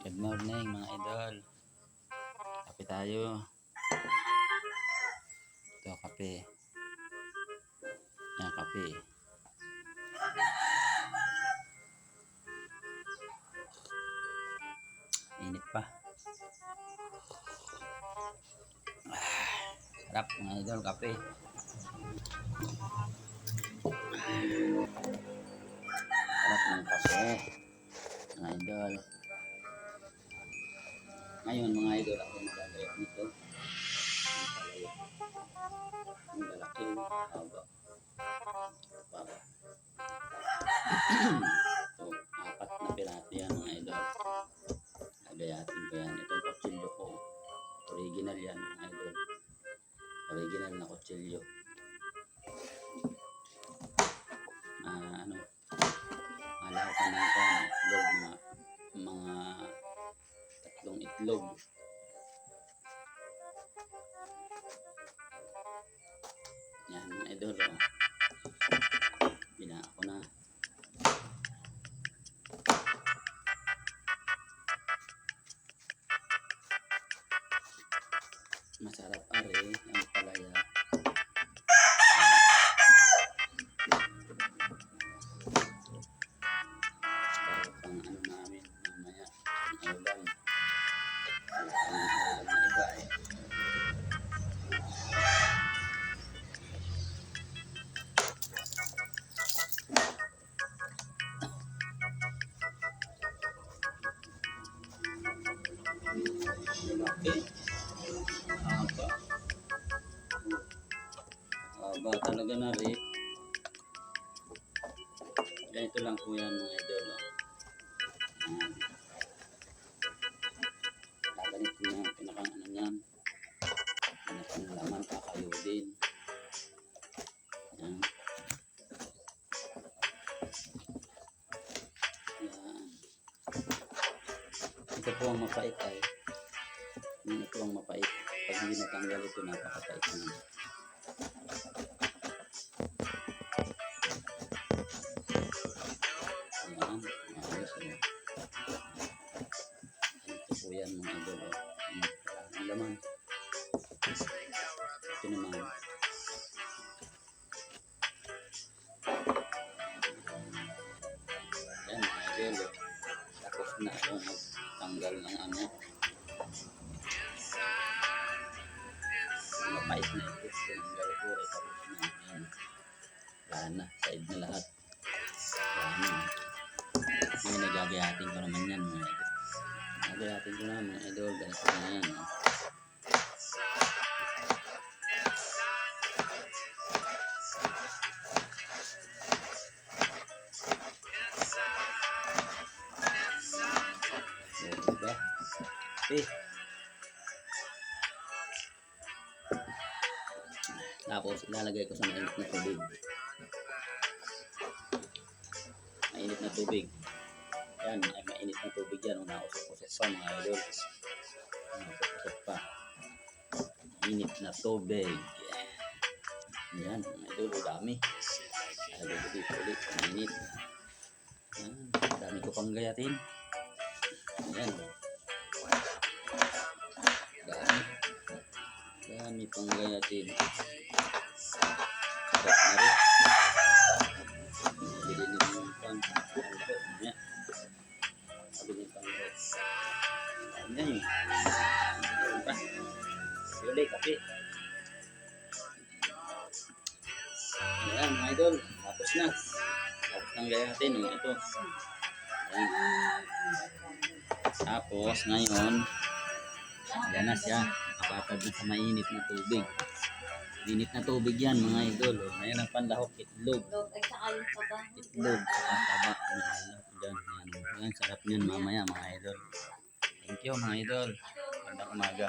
Good morning mga idol. Kape tayo. Ito kape. Yan kape. Init pa. Ah, sarap mga idol kape. Kape. Mga idol. Ngayon mga idol ako magagayat nito. Ang lalaki, haba. Baba. so, apat na pirato yan mga idol. Gagayatin ko yan. Ito yung kutsilyo ko. Original yan mga idol. Original na kutsilyo. Malakan ng kan, itlog, mga, mga tatlong itlog. Yan, mga idol. Oh. Bina ko na. Masarap are ang palaya. Malaki. Haba. Haba talaga na rin. Ganito lang po yan mga idol. Ayan. Gaganit ko na pinakang ano niyan. Pinakang laman kakayo din. Ayan. Ayan. Ito po ang mapait. Yun hindi natanggal ito, napakapait naman. Ayan, maayos oh. Ito po yan mga idol. Oh. Nang laman. Ito naman. Ayan mga idol. Oh. Tapos na ako tanggal ng ano. Mapait na ito. Tinanggal ko. Eh, tapos na. Ayan. Wala na. Side na lahat. Wala na. Ngayon nagagayatin ko naman yan mga idol. Nagagayatin ko na mga idol. Ganito na yan. Oh, diba? Eh. Tapos ilalagay ko sa mainit na tubig. Mainit na tubig. Yan, ay mainit na tubig yan. Unausok-usok pa mga idol. Unausok-usok pa. Mainit na tubig. Yan, mga idol, dami. Lagay ko dito ulit mainit. Yan, dami ko pang gayatin. Yan. Dami. Dami pang gayatin. Sarap na rin. Bili din yung pan. Ano po? Mamaya. Bili pang. Ano yun? Pa. Yuli, kape. Ayan, mga idol. Tapos na. Tapos ng gayatin. Oh, ito. Ayan. Tapos, ngayon, ayan na siya. Nakabatag na sa mainit na tubig. Init na tubig yan, mga idol. Oh. Ngayon ang panlahok, itlog. Ay saka yung taba. Itlog, saka taba. Yan, yan, yan. Yan, sarap niyan mamaya, mga idol. Thank you, mga idol. Magandang umaga.